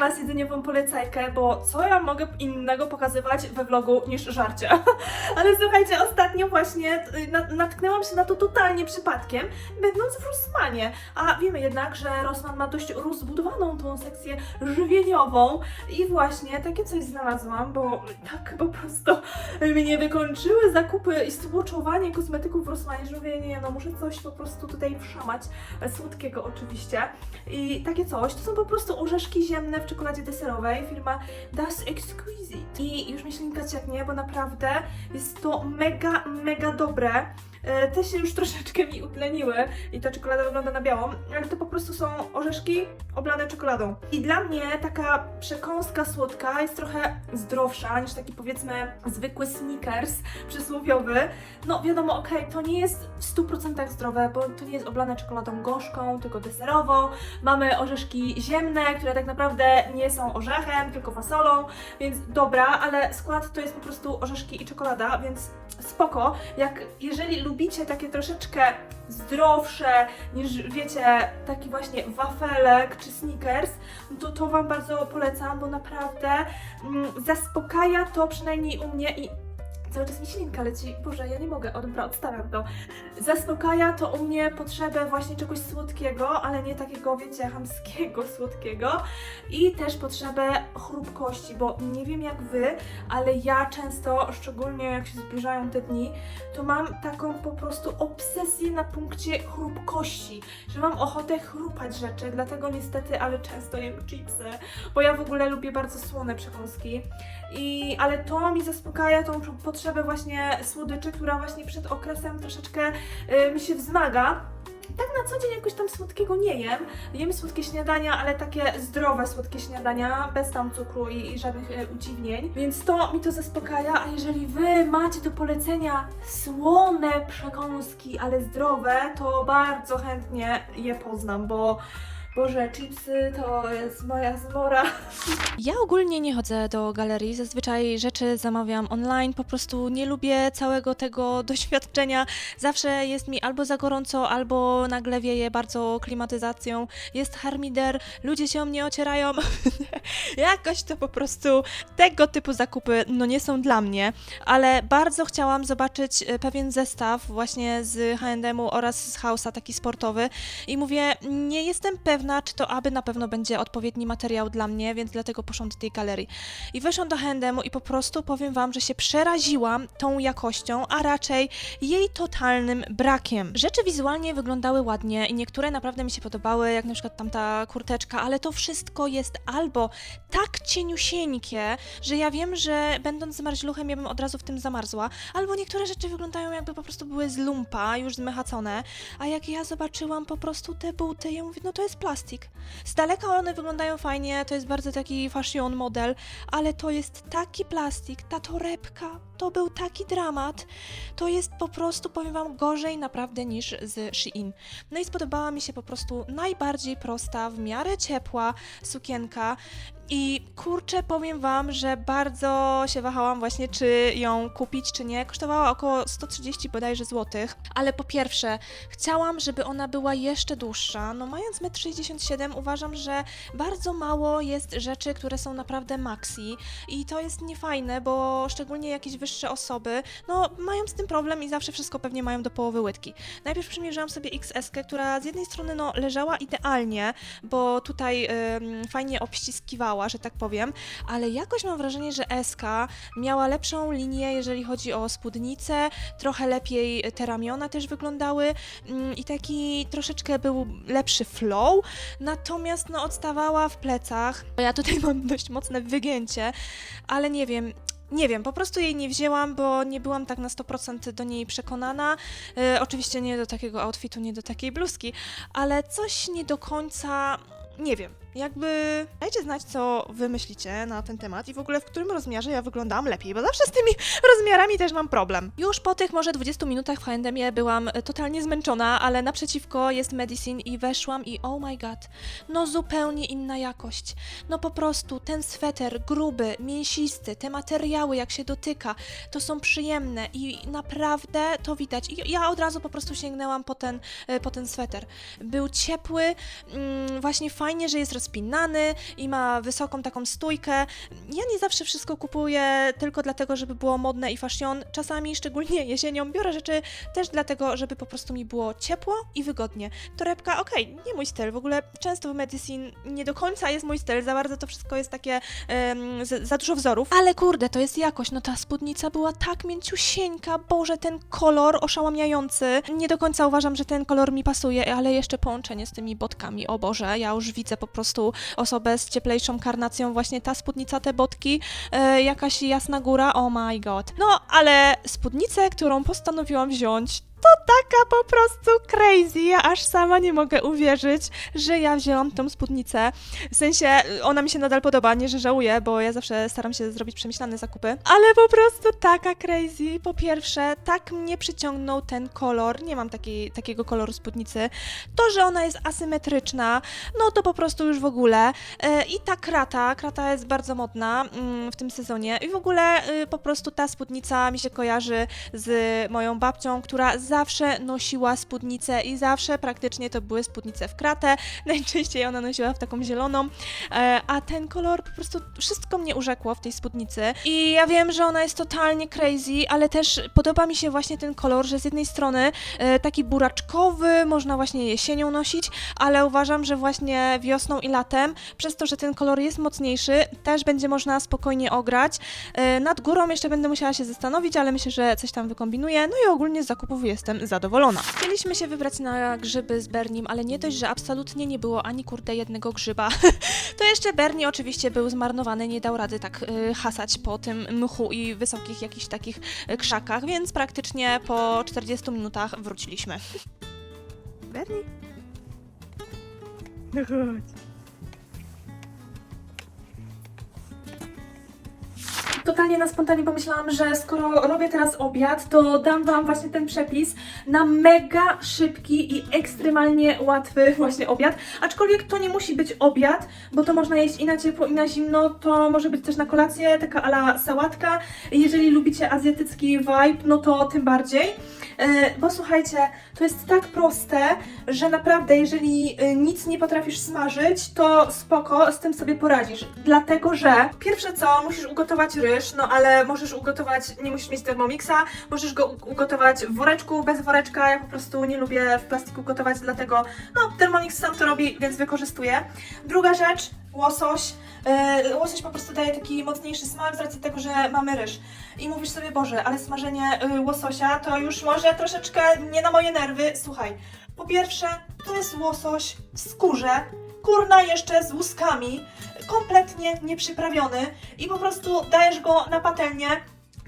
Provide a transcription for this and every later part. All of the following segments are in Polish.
Was jedyniową polecajkę, bo co ja mogę innego pokazywać we vlogu niż żarcie. Ale słuchajcie, ostatnio właśnie y, na- natknęłam się na to totalnie przypadkiem, będąc w Rossmanie. A wiemy jednak, że Rossmann ma dość rozbudowaną tą sekcję żywieniową i właśnie takie coś znalazłam, bo tak po prostu mnie wykończyły zakupy i stłoczowanie kosmetyków w Rossmanie, że mówię, nie no, muszę coś po prostu tutaj wszamać, słodkiego oczywiście. I takie coś, to są po prostu orzeszki ziemne czekoladzie deserowej, firma Das Exquisite. I już mi ślinka cieknie, bo naprawdę jest to mega, mega dobre. E, Te się już troszeczkę mi utleniły i ta czekolada wygląda na białą, ale to po prostu są orzeszki oblane czekoladą. I dla mnie taka przekąska słodka jest trochę zdrowsza niż taki powiedzmy zwykły sneakers przysłowiowy. No wiadomo, okej, to nie jest w 100% zdrowe, bo to nie jest oblane czekoladą gorzką, tylko deserową. Mamy orzeszki ziemne, które tak naprawdę nie są orzechem, tylko fasolą, więc dobra, ale skład to jest po prostu orzeszki i czekolada, więc spoko. Jak jeżeli lubicie takie troszeczkę zdrowsze niż wiecie, taki właśnie wafelek czy sneakers, to to Wam bardzo polecam, bo naprawdę mm, zaspokaja to przynajmniej u mnie i cały czas mi ślinka leci. Boże, ja nie mogę, o, dobra, odstawiam to. Zaspokaja to u mnie potrzebę właśnie czegoś słodkiego, ale nie takiego, wiecie, chamskiego słodkiego i też potrzebę chrupkości, bo nie wiem jak Wy, ale ja często, szczególnie jak się zbliżają te dni, to mam taką po prostu obsesję na punkcie chrupkości, że mam ochotę chrupać rzeczy, dlatego niestety, ale często jem chipsy, bo ja w ogóle lubię bardzo słone przekąski. I, ale to mi zaspokaja tą potrzebę właśnie słodyczy, która właśnie przed okresem troszeczkę y, mi się wzmaga. Tak na co dzień jakoś tam słodkiego nie jem. Jem słodkie śniadania, ale takie zdrowe słodkie śniadania, bez tam cukru i, i żadnych y, udziwnień. Więc to mi to zaspokaja, a jeżeli wy macie do polecenia słone przekąski, ale zdrowe, to bardzo chętnie je poznam, bo Boże, chipsy to jest moja zmora. Ja ogólnie nie chodzę do galerii, zazwyczaj rzeczy zamawiam online, po prostu nie lubię całego tego doświadczenia. Zawsze jest mi albo za gorąco, albo nagle wieje bardzo klimatyzacją, jest harmider, ludzie się o mnie ocierają. Jakoś to po prostu tego typu zakupy no nie są dla mnie, ale bardzo chciałam zobaczyć e, pewien zestaw właśnie z H&M-u oraz z House'a, taki sportowy i mówię, nie jestem pewna, czy to aby na pewno będzie odpowiedni materiał dla mnie, więc dlatego poszłam do tej galerii. I weszłam do H&M-u i po prostu powiem wam, że się przeraziłam tą jakością, a raczej jej totalnym brakiem. Rzeczy wizualnie wyglądały ładnie i niektóre naprawdę mi się podobały, jak na przykład tamta kurteczka, ale to wszystko jest albo tak cieniusieńkie, że ja wiem, że będąc zmarzluchem ja bym od razu w tym zamarzła, albo niektóre rzeczy wyglądają jakby po prostu były z lumpa, już zmechacone, a jak ja zobaczyłam po prostu te buty, ja mówię, no to jest plastik. Z daleka one wyglądają fajnie, to jest bardzo taki fashion model, ale to jest taki plastik, ta torebka, to był taki dramat. To jest po prostu, powiem wam, gorzej naprawdę niż z Shein. No i spodobała mi się po prostu najbardziej prosta, w miarę ciepła sukienka. I kurczę, powiem Wam, że bardzo się wahałam właśnie, czy ją kupić, czy nie. Kosztowała około 130 bodajże złotych, ale po pierwsze, chciałam, żeby ona była jeszcze dłuższa. No mając 1,67 m uważam, że bardzo mało jest rzeczy, które są naprawdę maxi i to jest niefajne, bo szczególnie jakieś wyższe osoby, no mają z tym problem i zawsze wszystko pewnie mają do połowy łydki. Najpierw przymierzyłam sobie XS, która z jednej strony no leżała idealnie, bo tutaj fajnie obściskiwała, że tak powiem, ale jakoś mam wrażenie, że SK miała lepszą linię, jeżeli chodzi o spódnicę, trochę lepiej te ramiona też wyglądały mm, i taki troszeczkę był lepszy flow, natomiast no odstawała w plecach. Ja tutaj mam dość mocne wygięcie, ale nie wiem, nie wiem, po prostu jej nie wzięłam, bo nie byłam tak na 100% do niej przekonana. E, oczywiście nie do takiego outfitu, nie do takiej bluzki, ale coś nie do końca. Nie wiem, jakby dajcie znać, co wy myślicie na ten temat i w ogóle w którym rozmiarze ja wyglądam lepiej, bo zawsze z tymi rozmiarami też mam problem. Już po tych może 20 minutach w H&M byłam e, totalnie zmęczona, ale naprzeciwko jest Medicine i weszłam i oh my god, no zupełnie inna jakość. No po prostu ten sweter gruby, mięsisty, te materiały jak się dotyka, to są przyjemne i naprawdę to widać. I ja od razu po prostu sięgnęłam po ten, e, po ten sweter. Był ciepły, mm, właśnie fajnie, że jest spinany i ma wysoką taką stójkę. Ja nie zawsze wszystko kupuję tylko dlatego, żeby było modne i fashion. Czasami, szczególnie jesienią, biorę rzeczy też dlatego, żeby po prostu mi było ciepło i wygodnie. Torebka, okej, nie mój styl. W ogóle często w Medicine nie do końca jest mój styl, za bardzo to wszystko jest takie za, za dużo wzorów. Ale kurde, to jest jakość. No ta spódnica była tak mięciusieńka, Boże, ten kolor oszałamiający. Nie do końca uważam, że ten kolor mi pasuje, ale jeszcze połączenie z tymi botkami. O Boże, ja już widzę po prostu osobę z cieplejszą karnacją, właśnie ta spódnica, te botki, e, jakaś jasna góra, oh my god. No, ale spódnicę, którą postanowiłam wziąć, to taka po prostu crazy. Ja aż sama nie mogę uwierzyć, że ja wzięłam tą spódnicę. W sensie, ona mi się nadal podoba, nie że żałuję, bo ja zawsze staram się zrobić przemyślane zakupy. Ale po prostu taka crazy. Po pierwsze, tak mnie przyciągnął ten kolor. Nie mam takiej, takiego koloru spódnicy. To, że ona jest asymetryczna, no to po prostu już w ogóle. E, I ta krata, krata jest bardzo modna mm, w tym sezonie. I w ogóle y, po prostu ta spódnica mi się kojarzy z moją babcią, która zawsze nosiła spódnicę i zawsze praktycznie to były spódnice w kratę. Najczęściej ona nosiła w taką zieloną, e, a ten kolor po prostu wszystko mnie urzekło w tej spódnicy. I ja wiem, że ona jest totalnie crazy, ale też podoba mi się właśnie ten kolor, że z jednej strony e, taki buraczkowy, można właśnie jesienią nosić, ale uważam, że właśnie wiosną i latem, przez to, że ten kolor jest mocniejszy, też będzie można spokojnie ograć. E, Nad górą jeszcze będę musiała się zastanowić, ale myślę, że coś tam wykombinuję. No i ogólnie z zakupów jestem zadowolona. Chcieliśmy się wybrać na grzyby z Bernim, ale nie dość, że absolutnie nie było ani kurde jednego grzyba, to jeszcze Bernie oczywiście był zmarnowany, nie dał rady tak y, hasać po tym mchu i wysokich jakichś takich y, krzakach, więc praktycznie po 40 minutach wróciliśmy. Bernie? No chodź. Totalnie na spontanie pomyślałam, że skoro robię teraz obiad, to dam Wam właśnie ten przepis na mega szybki i ekstremalnie łatwy właśnie obiad. Aczkolwiek to nie musi być obiad, bo to można jeść i na ciepło, i na zimno. To może być też na kolację, taka ala sałatka. Jeżeli lubicie azjatycki vibe, no to tym bardziej. E, Bo słuchajcie, to jest tak proste, że naprawdę, jeżeli e, nic nie potrafisz smażyć, to spoko, z tym sobie poradzisz. Dlatego, że pierwsze co, musisz ugotować ryż, no ale możesz ugotować, nie musisz mieć Thermomixa, możesz go ugotować w woreczku, bez woreczka. Ja po prostu nie lubię w plastiku gotować, dlatego no, Thermomix sam to robi, więc wykorzystuję. Druga rzecz, łosoś. E, łosoś po prostu daje taki mocniejszy smak z racji tego, że mamy ryż. I mówisz sobie, Boże, ale smażenie y, łososia to już może troszeczkę nie na moje nerwy. Słuchaj, po pierwsze, to jest łosoś w skórze, kurna jeszcze z łuskami, kompletnie nieprzyprawiony i po prostu dajesz go na patelnię,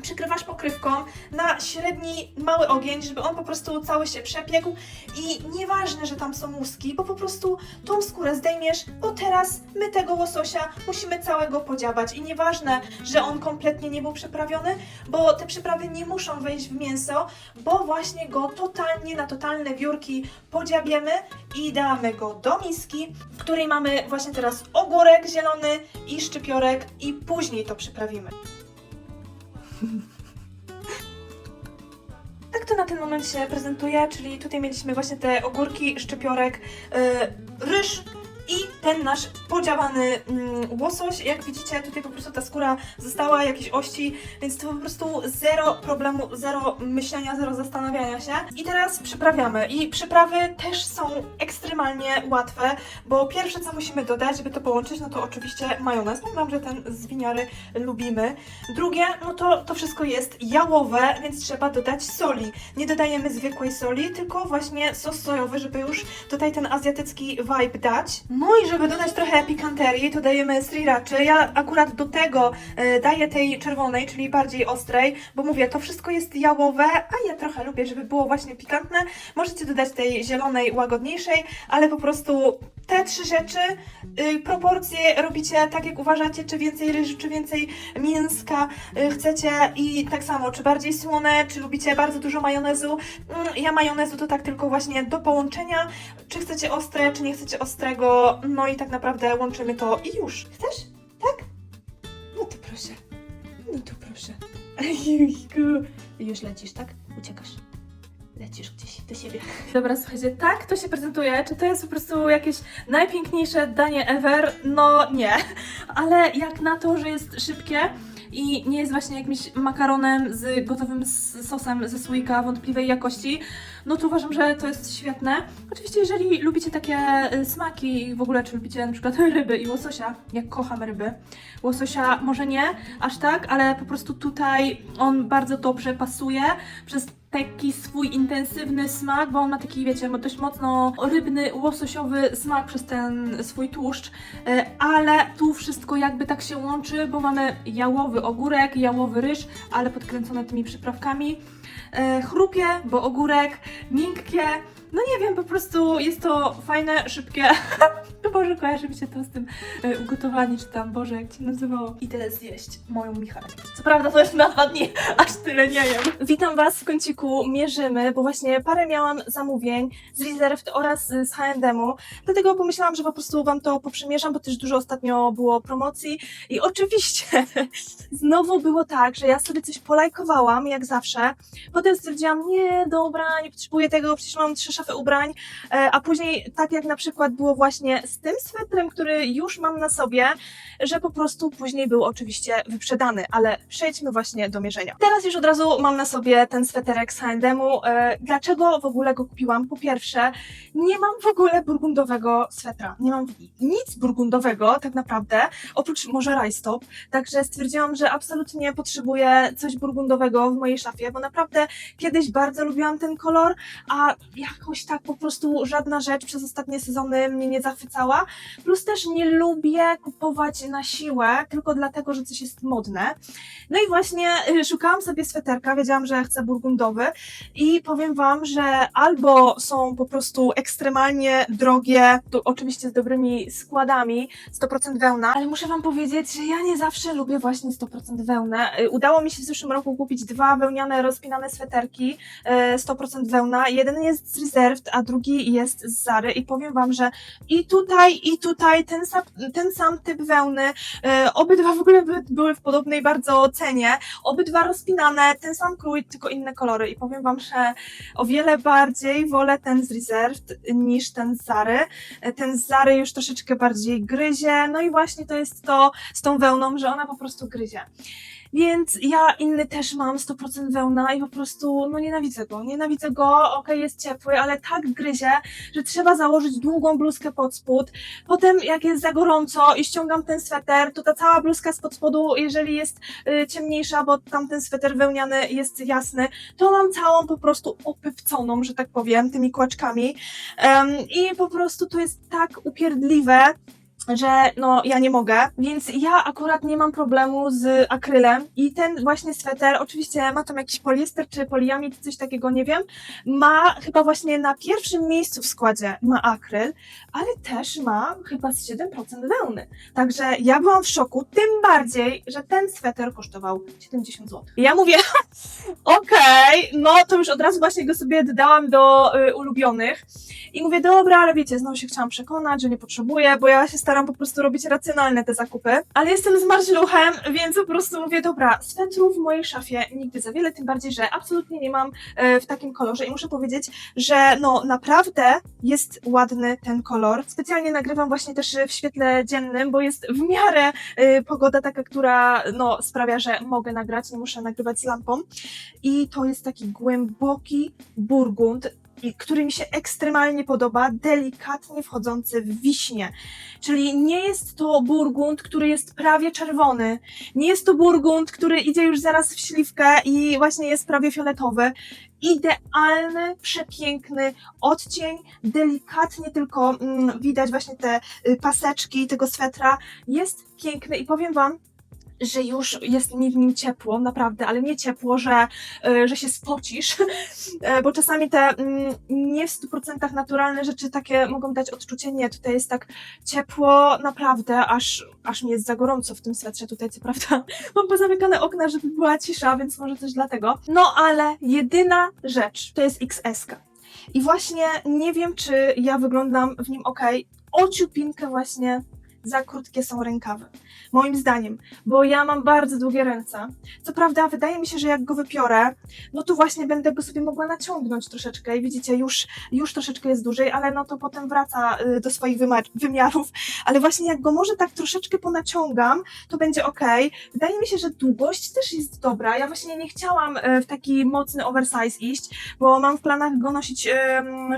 przykrywasz pokrywką na średni, mały ogień, żeby on po prostu cały się przepiekł i nieważne, że tam są łuski, bo po prostu tą skórę zdejmiesz, bo teraz my tego łososia musimy całego podziabać i nieważne, że on kompletnie nie był przyprawiony, bo te przyprawy nie muszą wejść w mięso, bo właśnie go totalnie na totalne wiórki podziabiemy i damy go do miski, w której mamy właśnie teraz ogórek zielony i szczypiorek i później to przyprawimy. Tak to na ten moment się prezentuje, czyli tutaj mieliśmy właśnie te ogórki, szczypiorek, yy, ryż i ten nasz podziałany mm, łosoś. Jak widzicie, tutaj po prostu ta skóra została, jakieś ości, więc to po prostu zero problemu, zero myślenia, zero zastanawiania się. I teraz przyprawiamy. I przyprawy też są ekstremalnie łatwe, bo pierwsze co musimy dodać, żeby to połączyć, no to oczywiście majonez. Powiem wam, że ten z winiary lubimy. Drugie, no to to wszystko jest jałowe, więc trzeba dodać soli. Nie dodajemy zwykłej soli, tylko właśnie sos sojowy, żeby już tutaj ten azjatycki vibe dać. No i żeby dodać trochę pikanterii, to dajemy sriracha. Ja akurat do tego e, daję tej czerwonej, czyli bardziej ostrej, bo mówię, to wszystko jest jałowe, a ja trochę lubię, żeby było właśnie pikantne. Możecie dodać tej zielonej, łagodniejszej, ale po prostu te trzy rzeczy, y, proporcje robicie tak jak uważacie, czy więcej ryżu, czy więcej mięska y, chcecie i tak samo, czy bardziej słone, czy lubicie bardzo dużo majonezu. Mm, Ja majonezu to tak tylko właśnie do połączenia, czy chcecie ostre, czy nie chcecie ostrego, no i tak naprawdę łączymy to i już. Chcesz? Tak? No to proszę. No to proszę. Jejku. Już lecisz, tak? Uciekasz. Lecisz gdzieś. do siebie. Dobra, słuchajcie, tak to się prezentuje. Czy to jest po prostu jakieś najpiękniejsze danie ever? No nie. Ale jak na to, że jest szybkie i nie jest właśnie jakimś makaronem z gotowym sosem ze słoika wątpliwej jakości, no to uważam, że to jest świetne. Oczywiście, jeżeli lubicie takie y, smaki i w ogóle, czy lubicie na przykład ryby i łososia, jak kocham ryby, łososia może nie aż tak, ale po prostu tutaj on bardzo dobrze pasuje przez taki swój intensywny smak, bo on ma taki, wiecie, dość mocno rybny, łososiowy smak przez ten swój tłuszcz, e, ale tu wszystko jakby tak się łączy, bo mamy jałowy ogórek, jałowy ryż, ale podkręcone tymi przyprawkami. E, Chrupie, bo ogórek, miękkie, no nie wiem, po prostu jest to fajne, szybkie. Boże, kojarzy mi się to z tym e, ugotowanie, czy tam, Boże, jak cię nazywało. I tyle zjeść moją Michał. Co prawda to jest na dwa dni, aż tyle nie jem. Witam Was w kąciku Mierzymy, bo właśnie parę miałam zamówień z Reserved oraz z H&M-u, dlatego pomyślałam, że po prostu Wam to poprzymierzam, bo też dużo ostatnio było promocji i oczywiście znowu było tak, że ja sobie coś polajkowałam, jak zawsze, potem stwierdziłam, nie, dobra, nie potrzebuję tego, przecież mam trzy szafy ubrań, e, a później tak jak na przykład było właśnie z tym swetrem, który już mam na sobie, że po prostu później był oczywiście wyprzedany, ale przejdźmy właśnie do mierzenia. Teraz już od razu mam na sobie ten sweterek z H&M-u. E, Dlaczego w ogóle go kupiłam? Po pierwsze, nie mam w ogóle burgundowego swetra. Nie mam nic burgundowego tak naprawdę, oprócz może rajstop. Także stwierdziłam, że absolutnie potrzebuję coś burgundowego w mojej szafie, bo naprawdę kiedyś bardzo lubiłam ten kolor, a jakoś tak po prostu żadna rzecz przez ostatnie sezony mnie nie Plus też nie lubię kupować na siłę, tylko dlatego, że coś jest modne. No i właśnie y, szukałam sobie sweterka, wiedziałam, że chcę burgundowy i powiem Wam, że albo są po prostu ekstremalnie drogie, tu oczywiście z dobrymi składami, 100% wełna, ale muszę Wam powiedzieć, że ja nie zawsze lubię właśnie 100% wełnę. Y, Udało mi się w zeszłym roku kupić dwa wełniane, rozpinane sweterki, y, 100% wełna. Jeden jest z Reserved, a drugi jest z Zary i powiem Wam, że i tutaj, i tutaj ten sam, ten sam typ wełny, e, obydwa w ogóle by, były w podobnej bardzo cenie, obydwa rozpinane, ten sam krój, tylko inne kolory i powiem Wam, że o wiele bardziej wolę ten z Reserved niż ten z Zary. E, Ten z Zary już troszeczkę bardziej gryzie, no i właśnie to jest to z tą wełną, że ona po prostu gryzie. Więc ja inny też mam 100% wełna i po prostu no nienawidzę go. Nienawidzę go, okej jest ciepły, ale tak gryzie, że trzeba założyć długą bluzkę pod spód. Potem jak jest za gorąco i ściągam ten sweter, to ta cała bluzka spod spodu, jeżeli jest y, ciemniejsza, bo tamten sweter wełniany jest jasny, to mam całą po prostu opywconą, że tak powiem, tymi kłaczkami. I po prostu to jest tak upierdliwe, że no ja nie mogę, więc ja akurat nie mam problemu z akrylem i ten właśnie sweter, oczywiście ma tam jakiś poliester czy poliamid, coś takiego, nie wiem, ma chyba właśnie na pierwszym miejscu w składzie ma akryl, ale też ma chyba z 7% wełny. Także ja byłam w szoku, tym bardziej, że ten sweter kosztował 70 zł. I ja mówię, okej, no to już od razu właśnie go sobie dodałam do y, ulubionych i mówię, dobra, ale wiecie, znowu się chciałam przekonać, że nie potrzebuję, bo ja się staram po prostu robić racjonalne te zakupy, ale jestem z marźluchem, więc po prostu mówię, dobra, swetrów w mojej szafie nigdy za wiele, tym bardziej, że absolutnie nie mam e, w takim kolorze. I muszę powiedzieć, że no naprawdę jest ładny ten kolor. Specjalnie nagrywam właśnie też w świetle dziennym, bo jest w miarę e, pogoda taka, która no sprawia, że mogę nagrać, nie muszę nagrywać z lampą. I to jest taki głęboki burgund, który mi się ekstremalnie podoba, delikatnie wchodzący w wiśnie. Czyli nie jest to burgund, który jest prawie czerwony. Nie jest to burgund, który idzie już zaraz w śliwkę i właśnie jest prawie fioletowy. Idealny, przepiękny odcień, delikatnie tylko mm, widać właśnie te y, paseczki tego swetra. Jest piękny i powiem Wam, że już jest mi w nim ciepło, naprawdę, ale nie ciepło, że, y, że się spocisz, E, bo czasami te mm, nie w 100% naturalne rzeczy takie mogą dać odczucie, nie, tutaj jest tak ciepło, naprawdę, aż, aż mi jest za gorąco w tym swetrze tutaj, co prawda mam pozamykane okna, żeby była cisza, więc może też dlatego. No ale jedyna rzecz to jest XS. -ka. I właśnie nie wiem, czy ja wyglądam w nim ok. O ciupinkę właśnie za krótkie są rękawy. Moim zdaniem, bo ja mam bardzo długie ręce. Co prawda, wydaje mi się, że jak go wypiorę, no to właśnie będę go sobie mogła naciągnąć troszeczkę i widzicie, już, już troszeczkę jest dłużej, ale no to potem wraca y, do swoich wymiarów. Ale właśnie jak go może tak troszeczkę ponaciągam, to będzie ok. Wydaje mi się, że długość też jest dobra. Ja właśnie nie chciałam y, w taki mocny oversize iść, bo mam w planach go nosić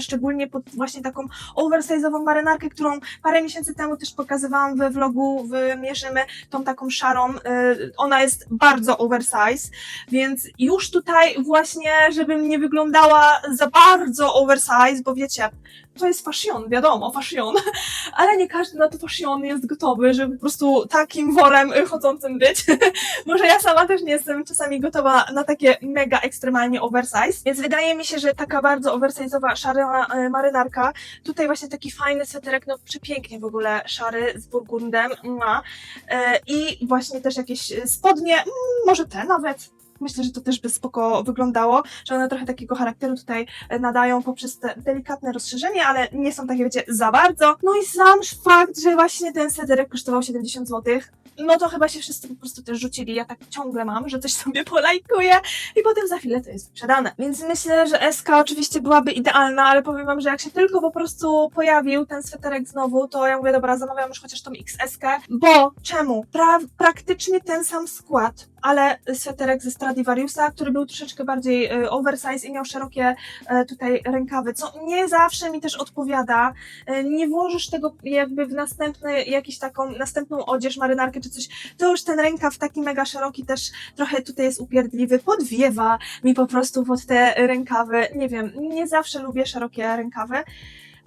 szczególnie pod właśnie taką oversize'ową marynarkę, którą parę miesięcy temu też pokazywałam we vlogu w Mierzymy, tą taką szarą. y, Ona jest bardzo oversize, więc już tutaj właśnie, żebym nie wyglądała za bardzo oversize, bo wiecie, to jest fashion, wiadomo, fashion, ale nie każdy na to fashion jest gotowy, żeby po prostu takim worem chodzącym być. Może ja sama też nie jestem czasami gotowa na takie mega ekstremalnie oversize, więc wydaje mi się, że taka bardzo oversize'owa szara y, marynarka, tutaj właśnie taki fajny sweterek, no przepięknie w ogóle szary z burgundem ma E, i właśnie też jakieś e, spodnie, mm, może te nawet. Myślę, że to też by spoko wyglądało, że one trochę takiego charakteru tutaj e, nadają poprzez te delikatne rozszerzenie, ale nie są takie, wiecie, za bardzo. No i sam fakt, że właśnie ten sederek kosztował 70 zł, no to chyba się wszyscy po prostu też rzucili. Ja tak ciągle mam, że coś sobie polajkuję i potem za chwilę to jest sprzedane. Więc myślę, że SK oczywiście byłaby idealna, ale powiem wam, że jak się tylko po prostu pojawił ten sweterek znowu, to ja mówię, dobra, zamawiam już chociaż tą XS, bo czemu? Pra praktycznie ten sam skład, ale sweterek ze Stradivariusa, który był troszeczkę bardziej e, oversize i miał szerokie e, tutaj rękawy, co nie zawsze mi też odpowiada. E, nie włożysz tego jakby w następny, jakiś taką następną odzież, marynarkę czy coś, to już ten rękaw taki mega szeroki też trochę tutaj jest upierdliwy, podwiewa mi po prostu pod te rękawy. Nie wiem, nie zawsze lubię szerokie rękawy,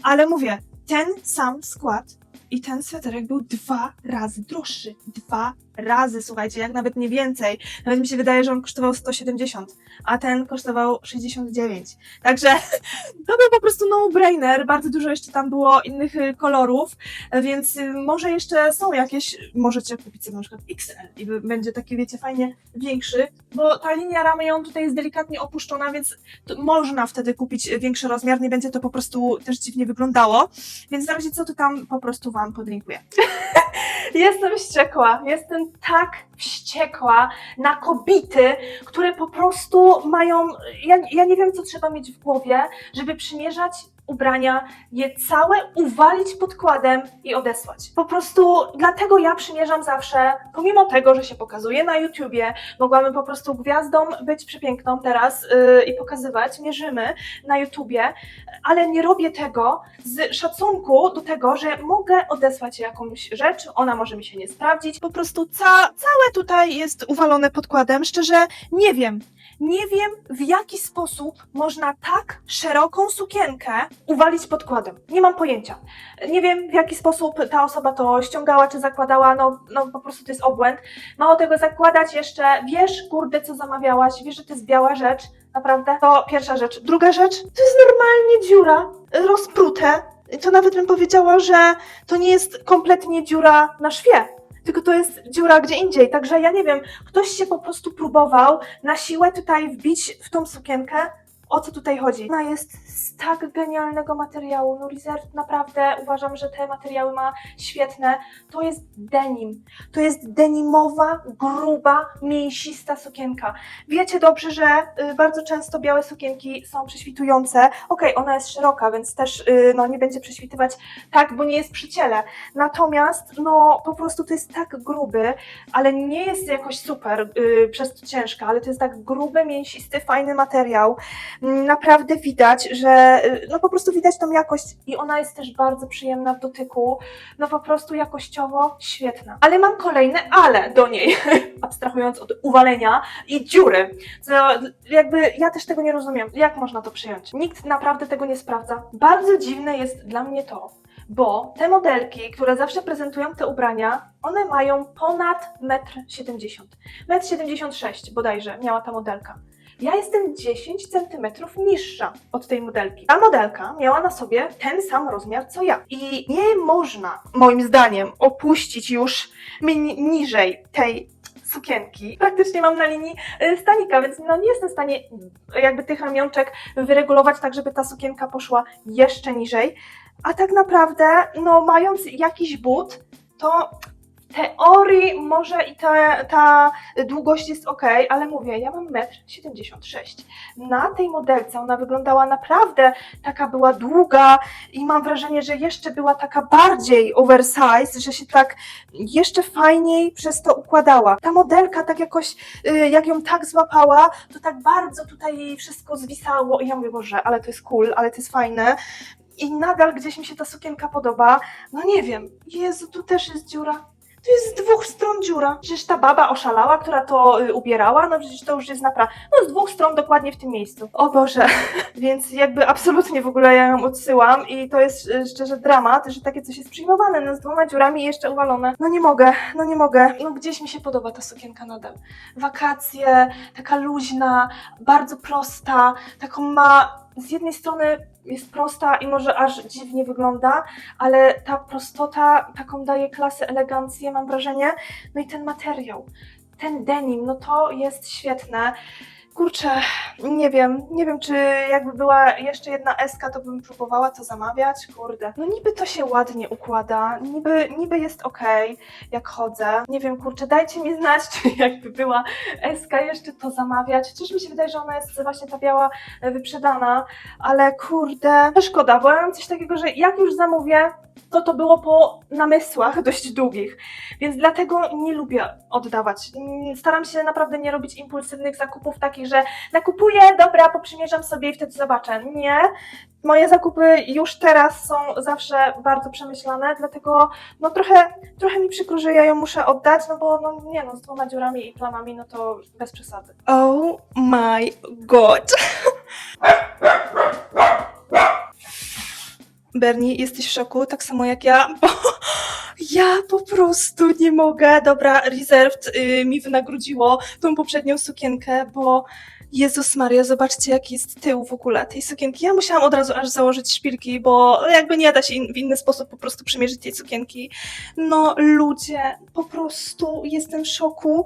ale mówię, ten sam skład i ten sweterek był dwa razy droższy. Dwa razy, słuchajcie, jak nawet nie więcej. Nawet mi się wydaje, że on kosztował 170, a ten kosztował 69. Także to był po prostu no-brainer. Bardzo dużo jeszcze tam było innych y, kolorów, więc y, może jeszcze są jakieś, możecie kupić sobie na przykład XL i będzie taki, wiecie, fajnie większy, bo ta linia ramy ją tutaj jest delikatnie opuszczona, więc można wtedy kupić większy rozmiar, nie będzie to po prostu też dziwnie wyglądało. Więc na razie co to tam po prostu Wam podlinkuję. Jestem wściekła, jestem tak wściekła na kobiety, które po prostu mają, ja, ja nie wiem co trzeba mieć w głowie, żeby przymierzać ubrania, je całe uwalić podkładem i odesłać. Po prostu dlatego ja przymierzam zawsze, pomimo tego, że się pokazuje na YouTubie, mogłabym po prostu gwiazdą być przepiękną teraz yy, i pokazywać, mierzymy na YouTubie, ale nie robię tego z szacunku do tego, że mogę odesłać jakąś rzecz, ona może mi się nie sprawdzić. Po prostu ca całe tutaj jest uwalone podkładem. Szczerze, nie wiem. Nie wiem, w jaki sposób można tak szeroką sukienkę uwalić podkładem. Nie mam pojęcia. Nie wiem, w jaki sposób ta osoba to ściągała czy zakładała. No, no po prostu to jest obłęd. Mało tego zakładać jeszcze, wiesz, kurde, co zamawiałaś, wiesz, że to jest biała rzecz, naprawdę. To pierwsza rzecz. Druga rzecz, to jest normalnie dziura, rozprute. To nawet bym powiedziała, że to nie jest kompletnie dziura na szwie, tylko to jest dziura gdzie indziej. Także ja nie wiem, ktoś się po prostu próbował na siłę tutaj wbić w tą sukienkę. O co tutaj chodzi? Ona jest z tak genialnego materiału. No Reserve naprawdę uważam, że te materiały ma świetne. To jest denim. To jest denimowa, gruba, mięsista sukienka. Wiecie dobrze, że y, bardzo często białe sukienki są prześwitujące. Okej, ona jest szeroka, więc też y, no, nie będzie prześwitywać tak, bo nie jest przy ciele. Natomiast no po prostu to jest tak gruby, ale nie jest jakoś super y, przez to ciężka, ale to jest tak gruby, mięsisty, fajny materiał. Naprawdę widać, że y, no po prostu widać tą jakość i ona jest też bardzo przyjemna w dotyku. No po prostu jakościowo świetna. Ale mam kolejne ale do niej, abstrahując od uwalenia i dziury. Co jakby ja też tego nie rozumiem. Jak można to przyjąć? Nikt naprawdę tego nie sprawdza. Bardzo dziwne jest dla mnie to, bo te modelki, które zawsze prezentują te ubrania, one mają ponad 1,70 m. 1,76 m bodajże miała ta modelka. Ja jestem 10 cm niższa od tej modelki. Ta modelka miała na sobie ten sam rozmiar co ja. I nie można, moim zdaniem, opuścić już mi- niżej tej sukienki. Praktycznie mam na linii y, stanika, więc no nie jestem w stanie jakby tych ramionczek wyregulować tak, żeby ta sukienka poszła jeszcze niżej. A tak naprawdę, no mając jakiś but, to teorii może i ta, ta długość jest ok, ale mówię, ja mam 1,76 m. Na tej modelce ona wyglądała naprawdę taka była długa i mam wrażenie, że jeszcze była taka bardziej oversize, że się tak jeszcze fajniej przez to układała. Ta modelka tak jakoś, y, jak ją tak złapała, to tak bardzo tutaj jej wszystko zwisało i ja mówię, Boże, ale to jest cool, ale to jest fajne. I nadal gdzieś mi się ta sukienka podoba. No nie wiem, Jezu, tu też jest dziura. Tu jest z dwóch stron dziura. Przecież ta baba oszalała, która to y, ubierała, no przecież to już jest naprawdę, no z dwóch stron dokładnie w tym miejscu. O Boże, więc jakby absolutnie w ogóle ja ją odsyłam i to jest y, szczerze dramat, że takie coś jest przyjmowane, no z dwoma dziurami jeszcze uwalone. No nie mogę, no nie mogę. No gdzieś mi się podoba ta sukienka nadal. Wakacje, taka luźna, bardzo prosta, taką ma z jednej strony jest prosta i może aż dziwnie wygląda, ale ta prostota taką daje klasę, elegancję, mam wrażenie. No i ten materiał, ten denim, no to jest świetne. Kurczę, nie wiem, nie wiem, czy jakby była jeszcze jedna eska, to bym próbowała to zamawiać, kurde. No niby to się ładnie układa, niby, niby jest okej, jak chodzę. Nie wiem, kurczę, dajcie mi znać, czy jakby była eska jeszcze to zamawiać. Chociaż mi się wydaje, że ona jest właśnie ta biała e, wyprzedana, ale kurde, szkoda, bo ja mam coś takiego, że jak już zamówię, to to było po namysłach dość długich, więc dlatego nie lubię oddawać. Staram się naprawdę nie robić impulsywnych zakupów takich, że nakupuję, dobra, poprzymierzam sobie i wtedy zobaczę. Nie. Moje zakupy już teraz są zawsze bardzo przemyślane, dlatego no trochę, trochę mi przykro, że ja ją muszę oddać, no bo no nie no, z dwoma dziurami i plamami, no to bez przesady. Oh my god. Bernie, jesteś w szoku, tak samo jak ja, bo ja po prostu nie mogę. Dobra, Reserved y, mi wynagrodziło tą poprzednią sukienkę, bo Jezus Maria, zobaczcie jaki jest tył w ogóle tej sukienki. Ja musiałam od razu aż założyć szpilki, bo jakby nie da się in, w inny sposób po prostu przymierzyć tej sukienki. No ludzie, po prostu jestem w szoku.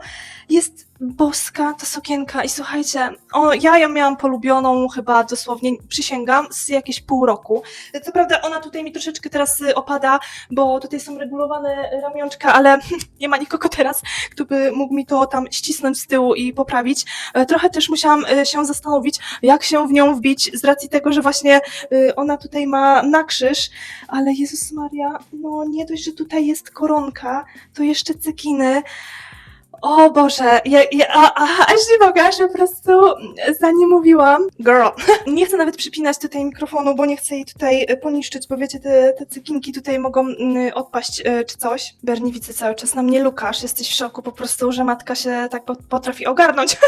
Jest boska ta sukienka i słuchajcie, o, ja ją miałam polubioną chyba dosłownie, przysięgam, z jakieś pół roku. Co prawda ona tutaj mi troszeczkę teraz y, opada, bo tutaj są regulowane ramionczka, ale nie ma nikogo teraz, kto by mógł mi to tam ścisnąć z tyłu i poprawić. E, Trochę też musiałam e, się zastanowić, jak się w nią wbić, z racji tego, że właśnie ona tutaj ma na krzyż, ale Jezus Maria, no nie dość, że tutaj jest koronka, to jeszcze cekiny. O Boże, ja, ja, a, a, aż nie mogę, aż po prostu za nie mówiłam. Girl, nie chcę nawet przypinać tutaj mikrofonu, bo nie chcę jej tutaj e, poniszczyć, bo wiecie, te, te cekinki tutaj mogą mm, odpaść e, czy coś. Bernie widzę cały czas na mnie Lukasz, jesteś w szoku po prostu, że matka się tak po- potrafi ogarnąć.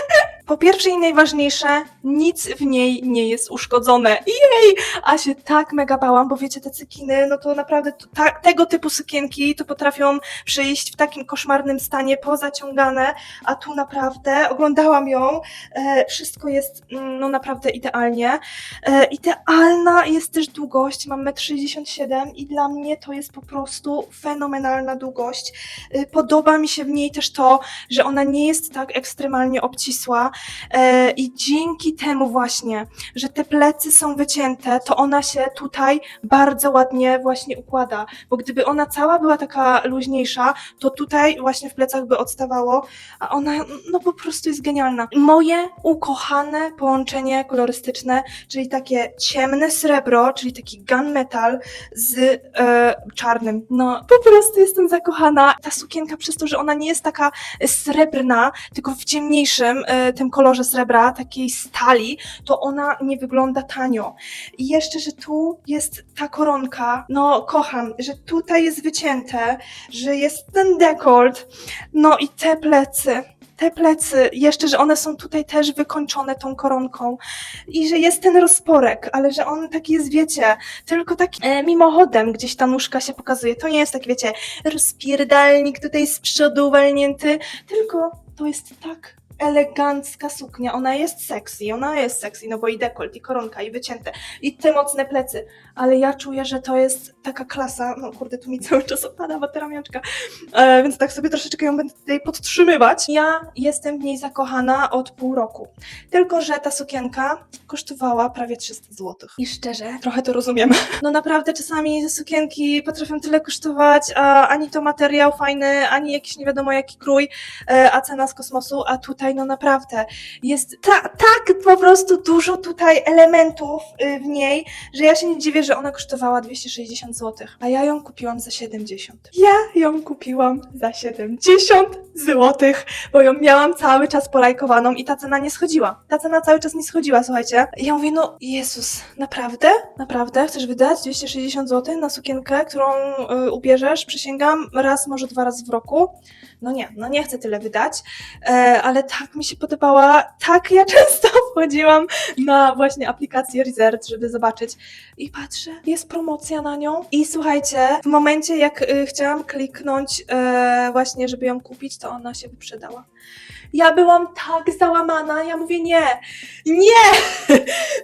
Po pierwsze i najważniejsze, nic w niej nie jest uszkodzone. Jej! A się tak mega bałam, bo wiecie, te cekiny, no to naprawdę to, ta, tego typu sukienki to potrafią przyjść w takim koszmarnym stanie, a tu naprawdę oglądałam ją, e, wszystko jest mm, no naprawdę idealnie. E, idealna jest też długość, mam 1,67 m i dla mnie to jest po prostu fenomenalna długość. E, podoba mi się w niej też to, że ona nie jest tak ekstremalnie obcisła i dzięki temu właśnie, że te plecy są wycięte, to ona się tutaj bardzo ładnie właśnie układa, bo gdyby ona cała była taka luźniejsza, to tutaj właśnie w plecach by a ona no po prostu jest genialna. Moje ukochane połączenie kolorystyczne, czyli takie ciemne srebro, czyli taki gunmetal z e, czarnym. No po prostu jestem zakochana. Ta sukienka przez to, że ona nie jest taka srebrna, tylko w ciemniejszym e, tym kolorze srebra, takiej stali, to ona nie wygląda tanio. I jeszcze, że tu jest ta koronka, no kocham, że tutaj jest wycięte, że jest ten dekolt, no i te plecy. Te plecy, jeszcze, że one są tutaj też wykończone tą koronką i że jest ten rozporek, ale że on taki jest, wiecie, tylko taki e, mimochodem gdzieś ta nóżka się pokazuje. To nie jest tak, wiecie, rozpierdalnik tutaj z przodu uwalnięty, tylko to jest tak elegancka suknia. Ona jest sexy, ona jest sexy, no bo i dekolt, i koronka, i wycięte, i te mocne plecy, ale ja czuję, że to jest taka klasa, no kurde, tu mi cały czas opada ta ramionczka, e, więc tak sobie troszeczkę ją będę tutaj podtrzymywać. Ja jestem w niej zakochana od pół roku, tylko że ta sukienka kosztowała prawie 300 zł. I szczerze, trochę to rozumiem. No naprawdę czasami sukienki potrafią tyle kosztować, a ani to materiał fajny, ani jakiś nie wiadomo jaki krój, e, a cena z kosmosu, a tutaj no naprawdę jest ta, tak po prostu dużo tutaj elementów y, w niej, że ja się nie dziwię, że ona kosztowała 260 zł, a ja ją kupiłam za 70. Ja ją kupiłam za 70 zł, bo ją miałam cały czas polajkowaną i ta cena nie schodziła. Ta cena cały czas nie schodziła, słuchajcie. I ja mówię, no Jezus, naprawdę? Naprawdę? Chcesz wydać 260 zł na sukienkę, którą y, ubierzesz, przysięgam, raz, może dwa razy w roku? No nie, no nie chcę tyle wydać, e, ale tak mi się podobała, tak ja często wchodziłam na właśnie aplikację Reserve, żeby zobaczyć i patrzę, jest promocja na nią i słuchajcie, w momencie jak y, chciałam kliknąć e, właśnie, żeby ją kupić, to ona się wyprzedała. Ja byłam tak załamana, ja mówię nie, nie,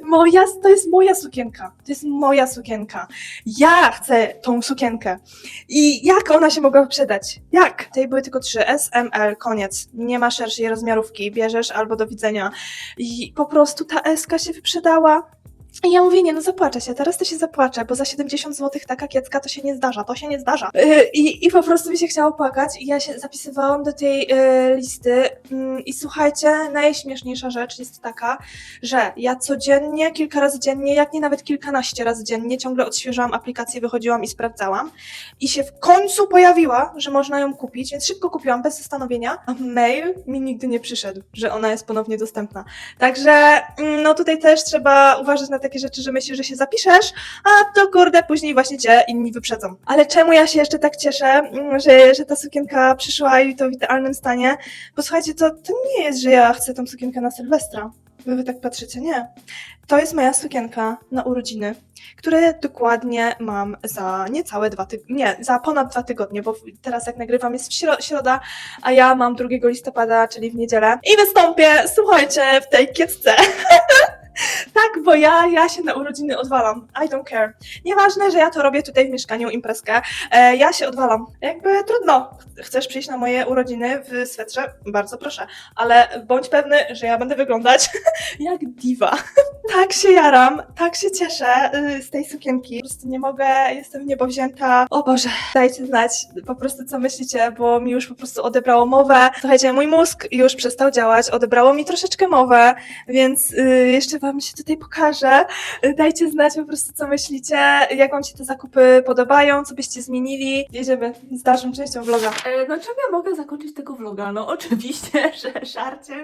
moja, to jest moja sukienka, to jest moja sukienka, ja chcę tą sukienkę. I jak ona się mogła wyprzedać? Jak? Tutaj były tylko trzy, S, M, L, koniec, nie ma szerszej rozmiarówki, bierzesz albo do widzenia. I po prostu ta S się wyprzedała. I ja mówię, nie, no zapłaczę się, teraz to się zapłaczę, bo za 70 zł taka kiecka to się nie zdarza, to się nie zdarza. Yy, I, I po prostu mi się chciało płakać i ja się zapisywałam do tej yy, listy Yy, i słuchajcie, najśmieszniejsza rzecz jest taka, że ja codziennie, kilka razy dziennie, jak nie nawet kilkanaście razy dziennie, ciągle odświeżałam aplikację, wychodziłam i sprawdzałam i się w końcu pojawiła, że można ją kupić, więc szybko kupiłam bez zastanowienia, a mail mi nigdy nie przyszedł, że ona jest ponownie dostępna. Także mm, no tutaj też trzeba uważać na takie rzeczy, że myślisz, że się zapiszesz, a to kurde, później właśnie cię inni wyprzedzą. Ale czemu ja się jeszcze tak cieszę, mm, że, że ta sukienka przyszła i to w idealnym stanie? Bo słuchajcie, to, to nie jest, że ja chcę tą sukienkę na Sylwestra. Wy, wy tak patrzycie, nie. To jest moja sukienka na urodziny, które dokładnie mam za niecałe dwa tygodnie, nie, za ponad dwa tygodnie, bo teraz jak nagrywam jest w śro- środa, a ja mam 2 listopada, czyli w niedzielę i wystąpię, słuchajcie, w tej kiecce. Tak, bo ja, ja się na urodziny odwalam. I don't care. Nieważne, że ja to robię tutaj w mieszkaniu, imprezkę. E, ja się odwalam. Jakby trudno. Chcesz przyjść na moje urodziny w swetrze? Bardzo proszę. Ale bądź pewny, że ja będę wyglądać jak diwa. tak się jaram, tak się cieszę y, z tej sukienki. Po prostu nie mogę, jestem w niebo wzięta. O Boże, dajcie znać po prostu co myślicie, bo mi już po prostu odebrało mowę. Słuchajcie, mój mózg już przestał działać, odebrało mi troszeczkę mowę, więc y, jeszcze Wam się tutaj pokażę. Y, Dajcie znać po prostu, co myślicie, jak Wam się te zakupy podobają, co byście zmienili. Jedziemy z dalszą częścią vloga. E, no czym ja mogę zakończyć tego vloga? No oczywiście, że żarciem.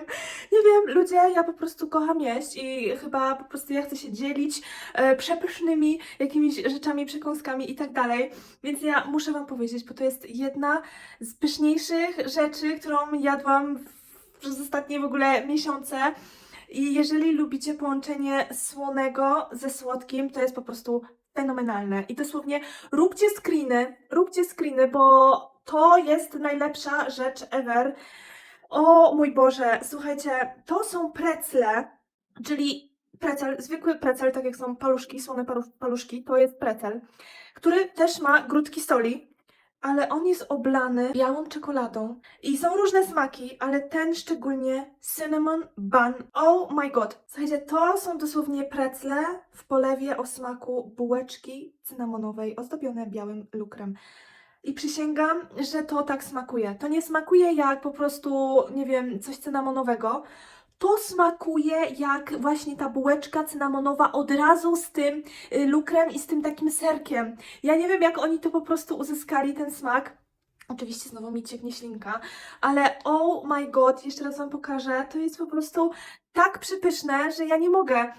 Nie wiem, ludzie, ja po prostu kocham jeść i chyba po prostu ja chcę się dzielić e, przepysznymi jakimiś rzeczami, przekąskami i tak dalej. Więc ja muszę Wam powiedzieć, bo to jest jedna z pyszniejszych rzeczy, którą jadłam w, przez ostatnie w ogóle miesiące. I jeżeli lubicie połączenie słonego ze słodkim, to jest po prostu fenomenalne. I dosłownie róbcie screeny, róbcie screeny, bo to jest najlepsza rzecz ever. O mój Boże, słuchajcie, to są precle, czyli precel, zwykły precel, tak jak są paluszki, słone palu- paluszki, to jest precel, który też ma grudki soli, ale on jest oblany białą czekoladą i są różne smaki, ale ten szczególnie cinnamon bun. Oh my god. Słuchajcie, to są dosłownie precle w polewie o smaku bułeczki cynamonowej ozdobione białym lukrem. I przysięgam, że to tak smakuje. To nie smakuje jak po prostu, nie wiem, coś cynamonowego. To smakuje jak właśnie ta bułeczka cynamonowa od razu z tym y, lukrem i z tym takim serkiem. Ja nie wiem, jak oni to po prostu uzyskali, ten smak. Oczywiście znowu mi cieknie ślinka, ale oh my god, jeszcze raz Wam pokażę, to jest po prostu tak przypyszne, że ja nie mogę.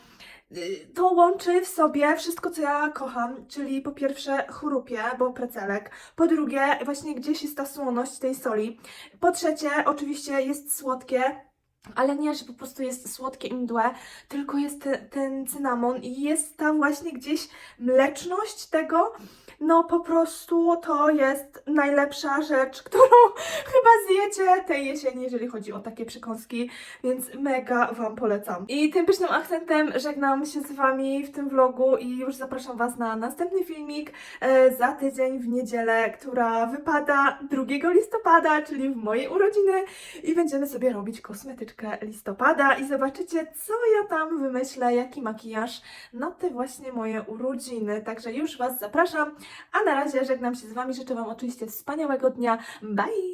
Y, To łączy w sobie wszystko, co ja kocham, czyli po pierwsze chorupie, bo precelek, po drugie właśnie gdzieś jest ta słoność tej soli, po trzecie oczywiście jest słodkie, Ale nie, że po prostu jest słodkie i mdłe, tylko jest te, ten cynamon i jest tam właśnie gdzieś mleczność tego. No po prostu to jest najlepsza rzecz, którą chyba zjecie tej jesieni, jeżeli chodzi o takie przekąski, więc mega Wam polecam. I tym pysznym akcentem żegnam się z Wami w tym vlogu i już zapraszam Was na następny filmik e, za tydzień w niedzielę, która wypada 2 listopada, czyli w mojej urodziny i będziemy sobie robić kosmetyczkę listopada i zobaczycie, co ja tam wymyślę, jaki makijaż na te właśnie moje urodziny. Także już Was zapraszam, a na razie żegnam się z Wami, życzę Wam oczywiście wspaniałego dnia. Bye!